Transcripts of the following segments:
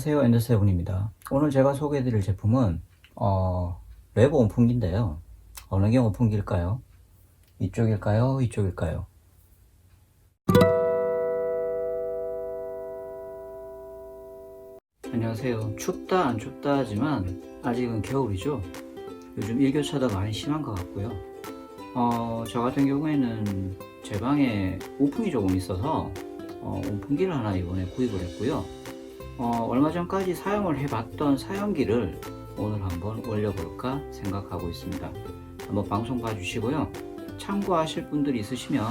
안녕하세요. 엔더세븐입니다. 오늘 제가 소개해드릴 제품은 어, 레버 온풍기인데요. 어느 경 온풍기일까요? 이쪽일까요? 이쪽일까요? 안녕하세요. 춥다 안 춥다 하지만 아직은 겨울이죠? 요즘 일교차도 많이 심한 것 같고요. 어, 저 같은 경우에는 제 방에 우풍이 조금 있어서 어, 온풍기를 하나 이번에 구입을 했고요 어, 얼마 전까지 사용을 해봤던 사용기를 오늘 한번 올려볼까 생각하고 있습니다. 한번 방송 봐주시고요. 참고하실 분들이 있으시면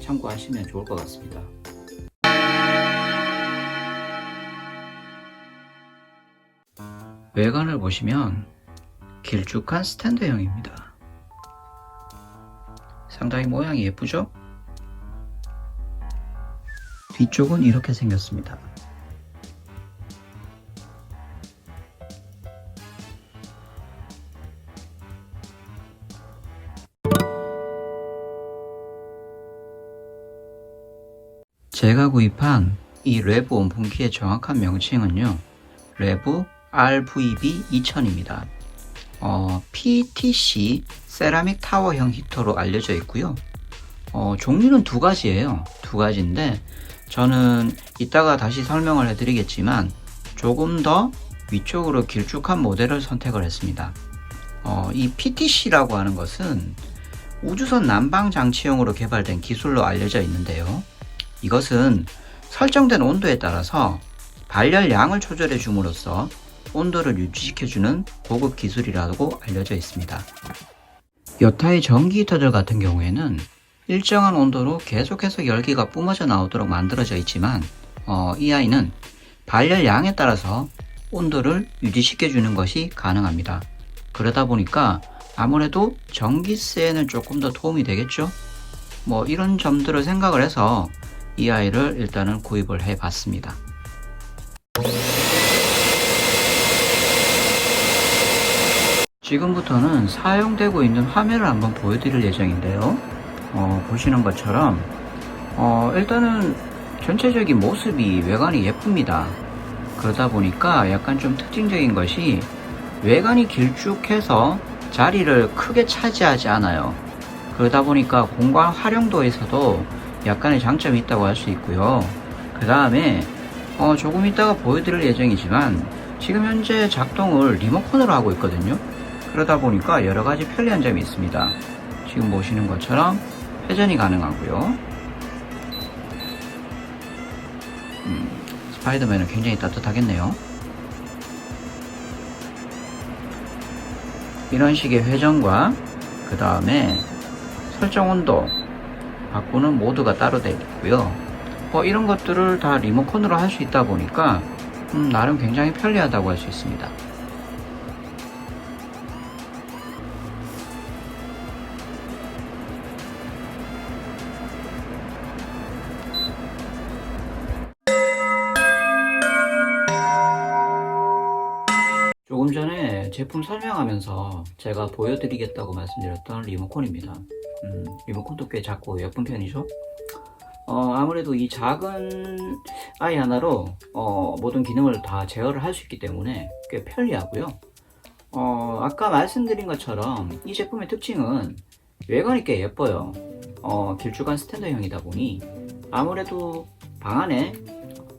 참고하시면 좋을 것 같습니다. 외관을 보시면 길쭉한 스탠드형입니다. 상당히 모양이 예쁘죠? 뒤쪽은 이렇게 생겼습니다. 제가 구입한 이 레브 온풍기의 정확한 명칭은요. 레브 RVB 2000입니다. 어, PTC 세라믹 타워형 히터로 알려져 있고요. 어, 종류는 두 가지예요. 두 가지인데 저는 이따가 다시 설명을 해드리겠지만 조금 더 위쪽으로 길쭉한 모델을 선택을 했습니다. 어, 이 PTC라고 하는 것은 우주선 난방 장치용으로 개발된 기술로 알려져 있는데요. 이것은 설정된 온도에 따라서 발열량을 조절해 줌으로써 온도를 유지시켜주는 고급 기술이라고 알려져 있습니다. 여타의 전기 히터들 같은 경우에는 일정한 온도로 계속해서 열기가 뿜어져 나오도록 만들어져 있지만 어, 이 아이는 발열량에 따라서 온도를 유지시켜주는 것이 가능합니다. 그러다 보니까 아무래도 전기세에는 조금 더 도움이 되겠죠? 뭐 이런 점들을 생각을 해서 이 아이를 일단은 구입을 해 봤습니다. 지금부터는 사용되고 있는 화면을 한번 보여드릴 예정인데요. 어, 보시는 것처럼 어, 일단은 전체적인 모습이 외관이 예쁩니다. 그러다 보니까 약간 좀 특징적인 것이 외관이 길쭉해서 자리를 크게 차지하지 않아요. 그러다 보니까 공간 활용도에서도 약간의 장점이 있다고 할 수 있고요. 그 다음에 어, 조금 이따가 보여드릴 예정이지만 지금 현재 작동을 리모컨으로 하고 있거든요. 그러다 보니까 여러 가지 편리한 점이 있습니다. 지금 보시는 것처럼 회전이 가능하고요. 음, 스파이더맨은 굉장히 따뜻하겠네요. 이런 식의 회전과 그 다음에 설정 온도 바꾸는 모드가 따로 되어 있고요. 뭐 이런 것들을 다 리모컨으로 할 수 있다 보니까 음, 나름 굉장히 편리하다고 할 수 있습니다. 조금 전에 제품 설명하면서 제가 보여드리겠다고 말씀드렸던 리모컨입니다. 음, 리모컨도 꽤 작고 예쁜 편이죠. 어, 아무래도 이 작은 아이 하나로 어, 모든 기능을 다 제어를 할 수 있기 때문에 꽤 편리하고요. 어, 아까 말씀드린 것처럼 이 제품의 특징은 외관이 꽤 예뻐요. 어, 길쭉한 스탠드형이다 보니 아무래도 방 안에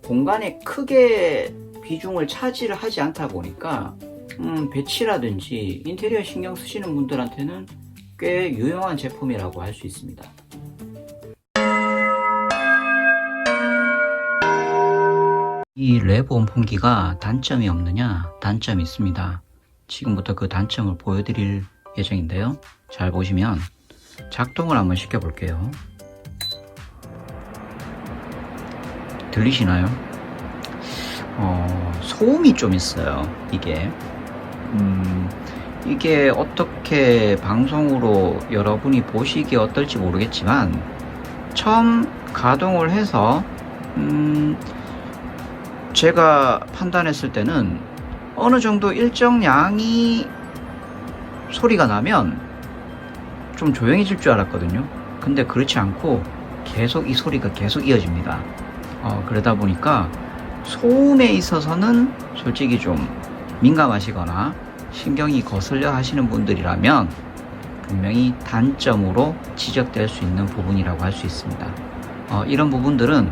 공간에 크게 비중을 차지를 하지 않다 보니까 음, 배치라든지 인테리어 신경 쓰시는 분들한테는 꽤 유용한 제품이라고 할 수 있습니다. 이 레버 온풍기가 단점이 없느냐? 단점이 있습니다. 지금부터 그 단점을 보여드릴 예정인데요. 잘 보시면 작동을 한번 시켜볼게요. 들리시나요? 어, 소음이 좀 있어요. 이게. 음, 이게 어떻게 방송으로 여러분이 보시기에 어떨지 모르겠지만 처음 가동을 해서 음, 제가 판단했을 때는 어느 정도 일정량이 소리가 나면 좀 조용해질 줄 알았거든요. 근데 그렇지 않고 계속 이 소리가 계속 이어집니다. 어, 그러다 보니까 소음에 있어서는 솔직히 좀 민감하시거나 신경이 거슬려 하시는 분들이라면 분명히 단점으로 지적될 수 있는 부분이라고 할 수 있습니다. 어, 이런 부분들은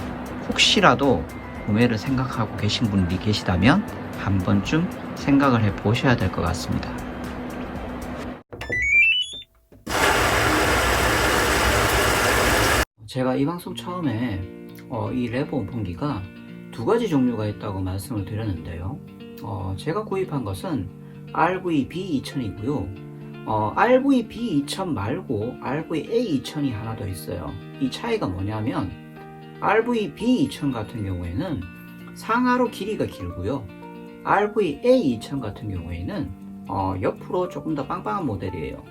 혹시라도 구매를 생각하고 계신 분들이 계시다면 한 번쯤 생각을 해 보셔야 될 것 같습니다. 제가 이 방송 처음에 어, 이 레버 온풍기가 두 가지 종류가 있다고 말씀을 드렸는데요. 어, 제가 구입한 것은 RVB2000이고요. 어, RVB2000 말고 RVA2000이 하나 더 있어요. 이 차이가 뭐냐면 RVB2000 같은 경우에는 상하로 길이가 길고요. RVA2000 같은 경우에는 어, 옆으로 조금 더 빵빵한 모델이에요.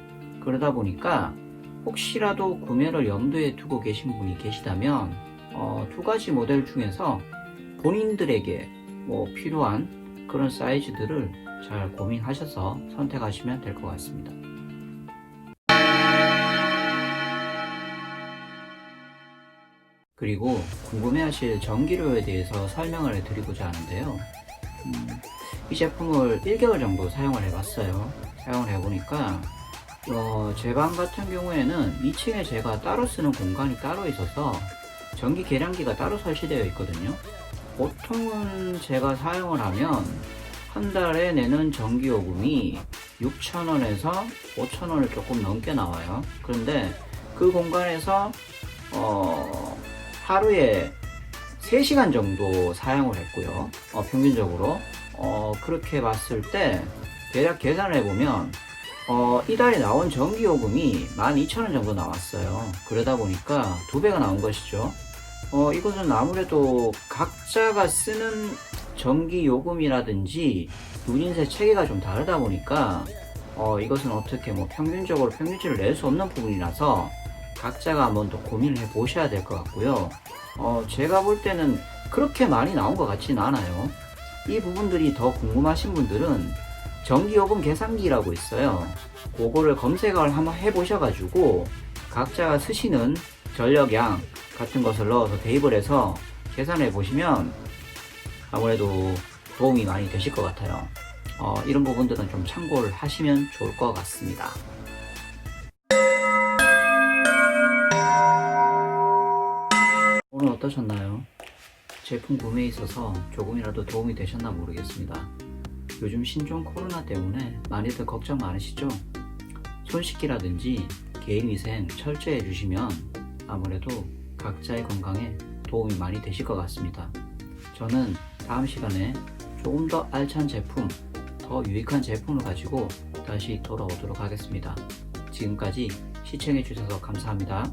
그러다 보니까 혹시라도 구매를 염두에 두고 계신 분이 계시다면 어, 두 가지 모델 중에서 본인들에게 뭐 필요한 그런 사이즈들을 잘 고민하셔서 선택하시면 될 것 같습니다. 그리고 궁금해하실 전기료에 대해서 설명을 해드리고자 하는데요. 음, 이 제품을 1개월 정도 사용을 해봤어요. 사용을 해보니까 어, 제 방 같은 경우에는 2층에 제가 따로 쓰는 공간이 따로 있어서 전기 계량기가 따로 설치되어 있거든요. 보통은 제가 사용을 하면 한 달에 내는 전기요금이 6,000원에서 5,000원을 조금 넘게 나와요. 그런데 그 공간에서 어, 하루에 3시간 정도 사용을 했고요. 어, 평균적으로. 어, 그렇게 봤을 때 대략 계산을 해보면 어, 이달에 나온 전기요금이 12,000원 정도 나왔어요. 그러다 보니까 두 배가 나온 것이죠. 어, 이것은 아무래도 각자가 쓰는 전기 요금이라든지 누린세 체계가 좀 다르다 보니까 어, 이것은 어떻게 뭐 평균적으로 평균치를 낼 수 없는 부분이라서 각자가 한번 더 고민을 해 보셔야 될 것 같고요. 어, 제가 볼 때는 그렇게 많이 나온 것 같지는 않아요. 이 부분들이 더 궁금하신 분들은 전기요금 계산기라고 있어요. 그거를 검색을 한번 해보셔가지고 각자가 쓰시는 전력량 같은 것을 넣어서 대입을 해서 계산해 보시면 아무래도 도움이 많이 되실 것 같아요. 어, 이런 부분들은 좀 참고를 하시면 좋을 것 같습니다. 오늘 어떠셨나요? 제품 구매에 있어서 조금이라도 도움이 되셨나 모르겠습니다. 요즘 신종 코로나 때문에 많이들 걱정 많으시죠? 손 씻기라든지 개인 위생 철저히 해주시면 아무래도 각자의 건강에 도움이 많이 되실 것 같습니다. 저는 다음 시간에 조금 더 알찬 제품, 더 유익한 제품을 가지고 다시 돌아오도록 하겠습니다. 지금까지 시청해주셔서 감사합니다.